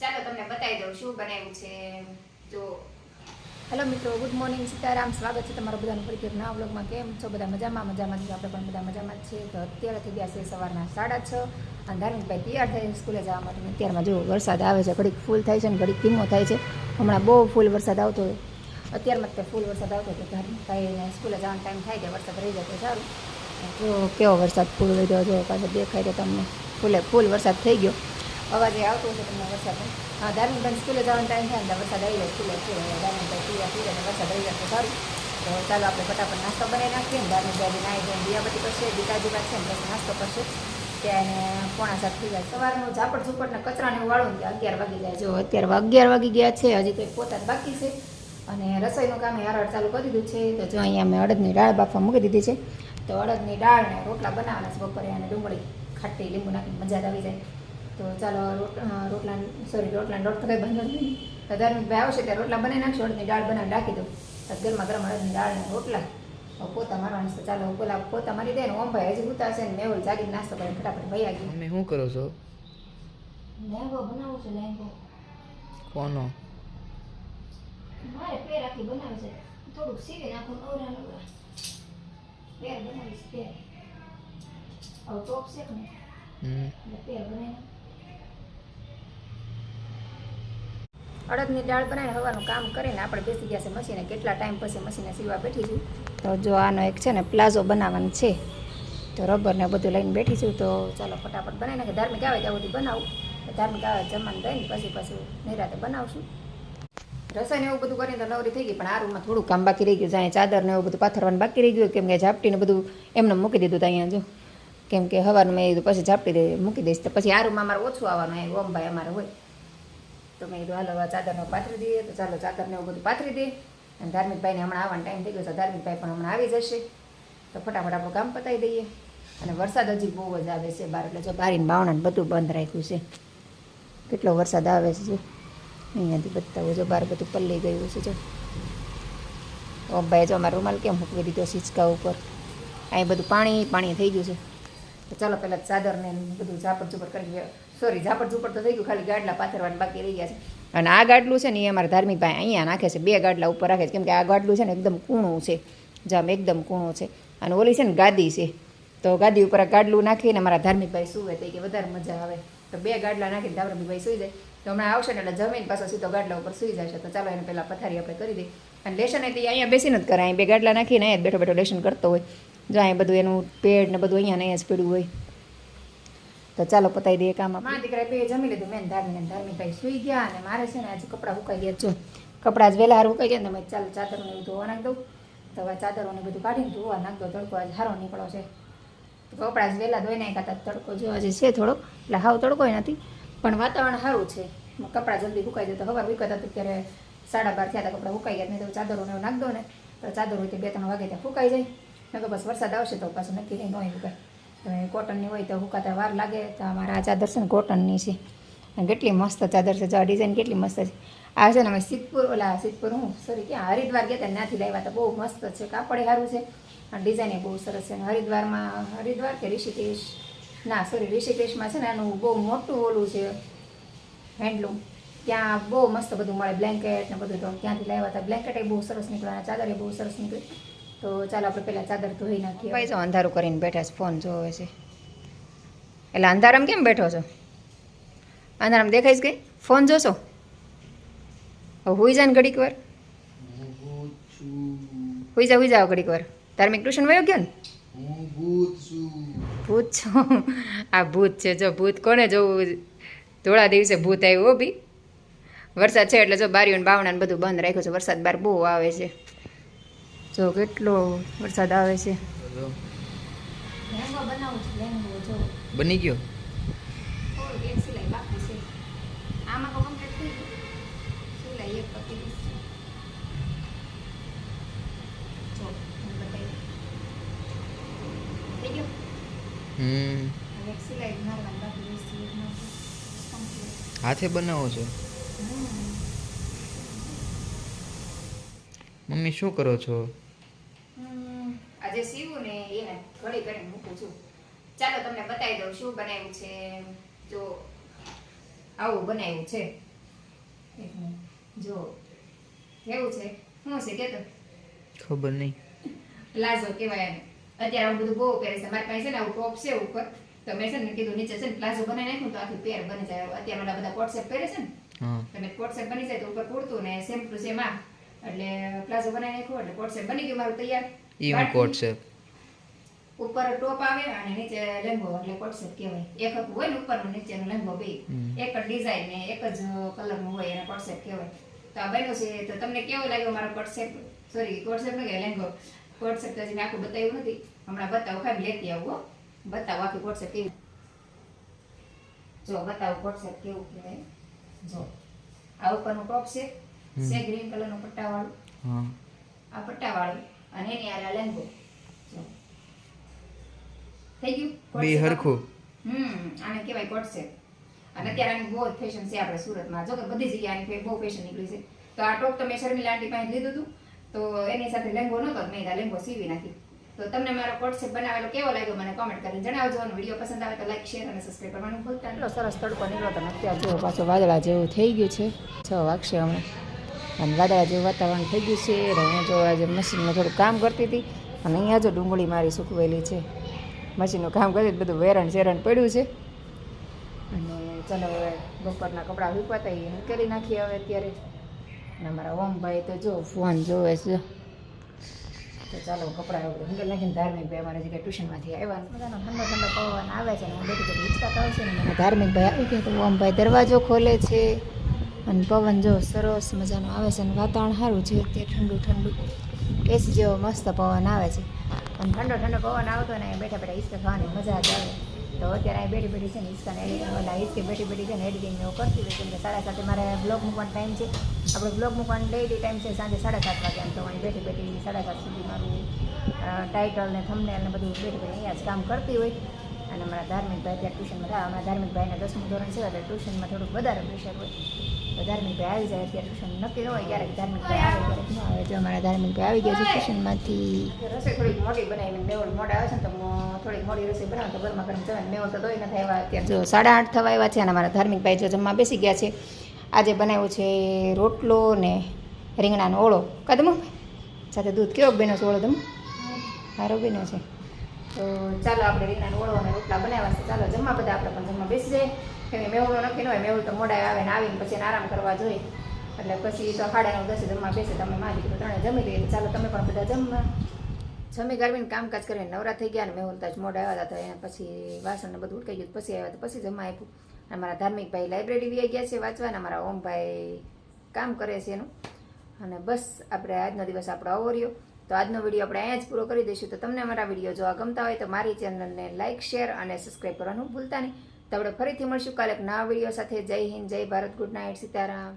ચાલો તમને બતાવી દઉં શું બનાવ્યું છે. જો હેલો મિત્રો ગુડ મોર્નિંગ સીતારામ. સ્વાગત છે તમારા બધાનું ફરી એક વ્લોગમાં. કેમ છો? બધા મજામાં? મજામાં છીએ. આપણે પણ બધા મજામાં જ છીએ. તો અત્યારે થઈ ગયા છે સવારના સાડા છ. અને ધાર્મિકભાઈ તૈયાર થાય સ્કૂલે જવા માટે. અત્યારમાં જો વરસાદ આવે છે, ઘડીક ફૂલ થાય છે અને ઘડીક ધીમો થાય છે. હમણાં બહુ ફૂલ વરસાદ આવતો હોય. અત્યારમાં તો ફૂલ વરસાદ આવતો હતો. ધાર્મિકભાઈને સ્કૂલે જવાનો ટાઈમ થાય ત્યાં વરસાદ રહી તો સારું. જો કેવો વરસાદ ફૂલ વધ્યો જો પાછો દેખાય તો તમને. ફૂલે, ફૂલ વરસાદ થઈ ગયો. અવાજે આવતો હશે તમને વરસાદ. હા ધાર્મિકભાઈ સ્કૂલે જવાનો ટાઈમ થાય ને વરસાદ આવી જાય, સ્કૂલે સ્કૂલે ધાર્મિકભાઈ પીવા પી જાય ને વરસાદ આવી જાય તો સારું. તો ચાલો આપણે ફટાફટ નાસ્તો બનાવી નાખીએ ને ધાર્મિકભાઈ નાહી ધોઈને દિયાબત્તી કરશે ગીતાજી વાંચશે ને પછી નાસ્તો કરશે. ત્યાં એને પોણા સાત થઈ જાય. સવારનું ઝાપટ ઝૂપટ કચરાને વાળું ને અગિયાર વાગી જાય. જો અત્યારે અગિયાર વાગી ગયા છે, હજી કંઈ પોતા બાકી છે. અને રસોઈનું કામ હાર ચાલુ કરી દીધું છે. તો જો અહીંયા મેં અડદની દાળ બાફવા મૂકી દીધી છે. તો અડદની દાળ ને રોટલા બનાવવાના છે બપોરે અને ડુંગળી ખાટી લીંબુ નાખીને મજા આવી જાય. તો ચાલો રોટ રોટલા સોરી રોટલા લોટ તો કંઈ બંધ નથી તો ભાઈ આવશે ત્યારે રોટલા બનાવી નાખશો અડદની દાળ બનાવી રાખી દઉં. તો ગરમા ગરમ અડદની દાળ ને રોટલા. પોતા મારવાની છે ચાલો પેલા પોતા મારી દે ને ઓમ ભાઈ હજી ઉતારશે ને મેં જાગી નાસ્તો કરીને ફટાફટ ભાઈ આવી તમે શું કરો છો? લેંગો બનાવું છે લેંગો કોનો? મારે પેર આખી બનાવે છે. થોડુંક સીવી નાખું નવરા નવરા. પેર બનાવીશ પેર. હવે ટોપ છે ને પેર બનાવી અડદની દાળ બનાવીને હવાનું કામ કરીને આપણે બેસી ગયા છે મશીને. કેટલા ટાઈમ પછી મશીને સીવા બેઠી છું? તો જો આનો એક છે ને પ્લાઝો બનાવવાનો છે. તો રબરને બધું લઈને બેઠી છું. તો ચાલો ફટાફટ બનાવી નાખે ધાર્મિક આવે ત્યાં બધું બનાવું. ધાર્મિક આવે જમવાનું દઈને પછી પછી નિરાતે બનાવશું. રસોઈને એવું બધું કરીને તો નવરી થઈ ગઈ, પણ આ રૂમમાં થોડું કામ બાકી રહી ગયું જાય ચાદર ને એવું બધું પાથરવાનું બાકી રહી ગયું. કેમ કે ઝાપટીને બધું એમને મૂકી દીધું તો અહીંયા જો. કેમ કે હવાનું મેં પછી ઝાપટી દે મૂકી દઈશ તો પછી આ રૂમમાં અમારે ઓછું આવવાનું અહીં ઓમભાઈ અમારે હોય. તો મેં કીધું, હાલો ચાદરનો પાથરી દઈએ. તો ચાલો, ચાદરને એવું બધું પાથરી દઈએ. અને ધાર્મિકભાઈને હમણાં આવવાનો ટાઈમ થઈ ગયો છે. ધાર્મિકભાઈ પણ હમણાં આવી જશે. તો ફટાફટ આપણું કામ પતાવી દઈએ. અને વરસાદ હજી બહુ જ આવે છે બહાર. એટલે જો બારીને બાવણાને બધું બંધ રાખ્યું છે. કેટલો વરસાદ આવે છે અહીંયાથી બતાવો જો બહાર બધું પલ્લી ગયું છે જો. ભાઈ જો અમારો રૂમાલ કેમ મૂકવી દીધો સિંચકા ઉપર? અહીં બધું પાણી પાણી થઈ ગયું છે. તો ચાલો પહેલાં ચાદરને બધું ઝાપડ ઝૂપટ કરી સોરી ઝાપટ ઝૂપટ તો થઈ ગયું, ખાલી ગાડલા પાથરવાનું બાકી રહી ગયા છે. અને આ ગાડલું છે ને એ અમારા ધાર્મિક ભાઈ અહીંયા નાખે છે, બે ગાડલા ઉપર રાખે છે. કેમ કે આ ગાડલું છે ને એકદમ કૂણું છે, જામ એકદમ કૂણું છે. અને ઓલી છે ને ગાદી છે, તો ગાદી ઉપર આ ગાડલું નાખીને અમારા ધાર્મિક ભાઈ સુવે તો કે વધારે મજા આવે. તો બે ગાડલા નાખીને ધાર્મિક ભાઈ સુઈ જાય. તો હમણાં આવશે ને એટલે જમીન પાછો સીધો ગાડલા ઉપર સુઈ જશે. તો ચાલો એને પહેલાં પથારી આપણે કરી દઈએ. અને લેશન એ અહીંયા બેસીને જ કરે. અહીં બે ગાડલા નાખીને અહીંયા બેઠો બેઠો લેશન કરતો હોય. જો અહીંયા બધું એનું પેડ ને બધું અહીંયા ને અહીંયા જ પડ્યું હોય. તો ચાલો પતાવી દઈએ કામ મારા દીકરા બે જમી લીધું, મેં ધાર્મી અને ધાર્મિક ભાઈ સુઈ ગયા અને મારે છે ને આજે કપડાં સુકાઈ ગયા. જો, કપડાં જ વહેલા હાર સુકાઈ ગયા ને મેં ચાલો ચાદરોને એવું ધોવા નાખી દઉં. તો હવે ચાદરોને બધું કાઢીને ધોવા નાખ દો તડકો આજે સારો નીકળો છે. કપડાં જ વહેલા ધોઈ નાખ્યા હતા તડકો જો આજે છે થોડોક, એટલે હાવ તડકો નથી, પણ વાતાવરણ સારું છે. કપડાં જલ્દી હુકાઈ જાય તો હવાર વિકતા હતા ત્યારે સાડા બાર થયા હતા કપડાં હુકાઈ ગયા નહીં તો ચાદરોને નાખ દો ને. તો ચાદર હોય તો બે ત્રણ વાગે ત્યાં સુકાઈ જાય. નકર બસ વરસાદ આવશે તો પાછું નક્કી નહીં નહીં સુકાય હવે કોટનની હોય તો હુકાતા વાર લાગે. તો અમારા આ ચાદર છે ને કોટનની છે. અને કેટલી મસ્ત ચાદર છે જો ડિઝાઇન કેટલી મસ્ત છે. આ છે ને અમે સિદ્ધપુર, ઓલા સિદ્ધપુર હું? સોરી ક્યાં? હરિદ્વાર ગયા હતા ત્યાંથી લાવ્યા હતા. બહુ મસ્ત છે. કાપડે સારું છે. અને ડિઝાઇન બહુ સરસ છે. અને હરિદ્વારમાં, હરિદ્વાર કે ઋષિકેશ? ના સોરી ઋષિકેશમાં છે ને આનું બહુ મોટું ઓલું છે હેન્ડલૂમ ત્યાં બહુ મસ્ત બધું મળે. બ્લેન્કેટ ને બધું. તો ત્યાંથી લાવ્યા હતા. બ્લેન્કેટ એ બહુ સરસ નીકળ્યા ચાદર એ બહુ સરસ નીકળી. તો ચાલો આપણે પહેલાં ચાદર ધોઈ નાખીએ. ભાઈ જો અંધારું કરીને બેઠા છે, ફોન જોવે છે. એટલે અંધારામાં કેમ બેઠો છો? અંધારામાં દેખાઈશ કે? ફોન જોશો? હવે હુઈ જા ને ઘડીક વાર. હુઈ જાઓ હુઈ જાઓ ઘડીક વાર. ધાર્મિક ટ્યુશન વયો ગયો ને? ભૂત છું. આ ભૂત છે, જો ભૂત કોને જોવું ધોળા દિવસે ભૂત આવ્યું, હો બી વરસાદ છે એટલે જો બારીઓ ને બાવણા ને બધું બંધ રાખ્યું છે, વરસાદ બાર બહુ આવે છે. જો કેટલો વરસાદ આવે છે? બની ગયો. હાથે બનાવો છો? મમ્મી શું કરો છો? આજે સીવું ને એને ઘડી કરીને મૂકું છું. ચાલો તમને બતાવી દઉં શું બનાવ્યું છે. જો આવું બનાવ્યું છે. જો કેવું છે? શું છે કે તો ખબર નહીં. પ્લાઝો કહેવાય એને. અત્યારે આવું બધું બહુ પહેરે છે. મારી પાસે છે ને આવું ટોપ છે ઉપર. તો મેં છે ને કીધું નીચે છે ને પ્લાઝો બનાવી નાખ્યું તો આખી પેર બની જાય. અત્યારે બધા કોટસેપ પહેરે છે ને. તમે કોટસેપ બની જાય તો ઉપર કુર્તું ને સેમ ટુ સેમ આ એટલે પ્લાઝો બનાવી નાખ્યો એટલે કોટ બની ગયું મારું તૈયાર. ઈ કોટ ઉપર ટોપ આવે અને નીચે લેંગો એટલે કોટ કહેવાય. એક હતું હોય ને ઉપરનું નીચેનું લેંગો બે. એક જ ડિઝાઇન ને એક જ કલરનું હોય એને કોટ કહેવાય. તો આ બન્યું છે તો તમને કેવો લાગ્યો મારો કોટ સોરી કોટ સેટ કે લેંગો કોટ તો હજી આખું બતાવ્યું નથી. હમણાં બતાવો ખાલી લેતી આવું. બતાવો આખી કોટ કેવું કેવી. જો બતાવો કોટ સેટ કેવું કહેવાય. જો. આ ઉપરનું ટોપ છે. છે ગ્રીન કલરનું પટ્ટાવાળું હા. આ પટ્ટાવાળું અને એની આ લેંગો. થઈ ગયું? બે હરખું. હમ આને કહેવાય કોટસેટ અને અત્યારે આની બહુ ફેશન છે આપણે સુરતમાં. જો કે બધી જગ્યાએ આની બહુ ફેશન નીકળી છે. તો આ ટોપ તો મેં શર્મિલા આંટી પાસે લીધું હતું. તો એની સાથે લેંગો નહોતો મેં આ લેંગો સીવી નાખી. તો તમને મારો કોટ સેટ બનાવેલો કેવો લાગ્યો મને કોમેન્ટ કરીને જણાવજો. અને વીડિયો પસંદ આવે તો લાઈક શેર અને સબસ્ક્રાઈબ કરવાનું ભૂલતા નહીં. સરસ તડકો નીકળો તમે. અત્યારે જો પાછો વાદળા જેવું થઈ ગયું છે. છ વાગશે હમણાં. અને વાદળા જેવું વાતાવરણ થઈ ગયું છે. એટલે હું જો આજે મશીનમાં થોડું કામ કરતી હતી. અને અહીંયા જો ડુંગળી મારી સૂકવેલી છે. મશીનનું કામ કરી બધું વેરણ શેરણ પડ્યું છે. અને ચાલો હવે બપોરના કપડાં વીપાતા એ કરી નાખીએ હવે અત્યારે. અને અમારા ઓમભાઈ તો જો ફોન જોવે છે. તો ચાલો કપડાં એવું હંગલ નાખીને ધાર્મિક ભાઈ અમારે જગ્યાએ ટ્યુશનમાંથી આવ્યા બધાનો ઠંડો ઠંડો પવન આવે છે. અને હું બધી બધી હિંચકાતા હોય છે. ને ધાર્મિકભાઈ ધાર્મિક ભાઈ આવી ગયા તો ઓમભાઈ દરવાજો ખોલે છે. અને પવન જો સરસ મજાનો આવે છે અને વાતાવરણ સારું છે તે ઠંડુ ઠંડુ. એસી જેવો મસ્ત પવન આવે છે. અને ઠંડો ઠંડો પવન આવતો ને બેઠા બેઠા હિંચકા ખાવાની મજા જ આવે. તો અત્યારે અહીં બેઠી બેઠી છે ને હિંચકાને એડિટિંગ હિંચકે બેઠી બેઠી છે ને એડિટિંગ એવું કરતી હોય કેમ કે સાડા સાતે મારે બ્લોગ મૂકવાનો ટાઈમ છે. આપણે બ્લોગ મૂકવાનો ડેઈલી ટાઈમ છે, સાંજે સાડા સાત વાગ્યા તો અહીં બેઠી બેઠી સાડા સાત સુધી મારું ટાઇટલ ને થંબનેલ ને બધું બેઠી બેઠી અહીંયા જ કામ કરતી હોય. અને મારા ધાર્મિકભાઈ ત્યાં ટ્યુશનમાં થાય અમારા ધાર્મિકભાઈને દસમું ધોરણ છે એટલે ટ્યુશનમાં થોડુંક વધારે પ્રેશર હોય. તો ધાર્મિકભાઈ આવી જાય અત્યારે ટ્યુશન નક્કી હોય ક્યારેક ધાર્મિકભાઈ આવે ક્યારેક ન આવે. જો અમારા ધાર્મિકભાઈ આવી ગયા છે ટ્યુશનમાંથી રસોઈ થોડીક મોટી બનાવી મેવલ મોડા આવે છે ને તો થોડીક મોટી રસોઈ બનાવો તો ગરમા ગરમ જમે મેવલ તો દોઈ નથી આવ્યા અત્યારે. જો સાડા આઠ થવા આવ્યા છે અને અમારા ધાર્મિકભાઈ જો જમવા બેસી ગયા છે. આજે બનાવ્યું છે રોટલો ને રીંગણાનો ઓળો. કદમ સાથે દૂધ કેવો બેનો છે ઓળો તમે સારો બેનો છે. તો ચાલો આપણે રીંગણાનો ઓળો અને રોટલા બનાવ્યા છે. ચાલો જમવા બધા આપણે પણ જમવા બેસી જાય. કેમ કે મેવલો નક્કી ન હોય મેવલ તો મોડા આવે ને આવીને પછી આરામ કરવા જોઈએ. એટલે પછી તો સાડા નવ, દસે જમવા બેસે. તમે માં દીકરો ત્રણે જમી લઈએ. ચાલો તમે પણ બધા જમવા. જમી ગરમીને કામકાજ કરીને નવરા થઈ ગયા ને મેં જ મોડા આવ્યા હતા એને પછી વાસણ ને બધું ઉટકાઈ ગયું પછી આવ્યા તો પછી જમા આપ્યું. અને મારા ધાર્મિક ભાઈ લાઇબ્રેરી વી ગયા છે વાંચવા અને મારા ઓમભાઈ કામ કરે છે એનું. અને બસ આપણે આજનો દિવસ આપણો આવો રહ્યો. તો આજનો વીડિયો આપણે અહીંયા જ પૂરો કરી દઈશું. તો તમને અમારા વીડિયો જોવા ગમતા હોય તો મારી ચેનલને લાઇક શેર અને સબસ્ક્રાઈબ કરવાનું ભૂલતા નહીં. તો આપણે ફરીથી મળશું કાલે એક નવા વીડિયો સાથે. જય હિન્દ, જય ભારત. Good night, Sitaram.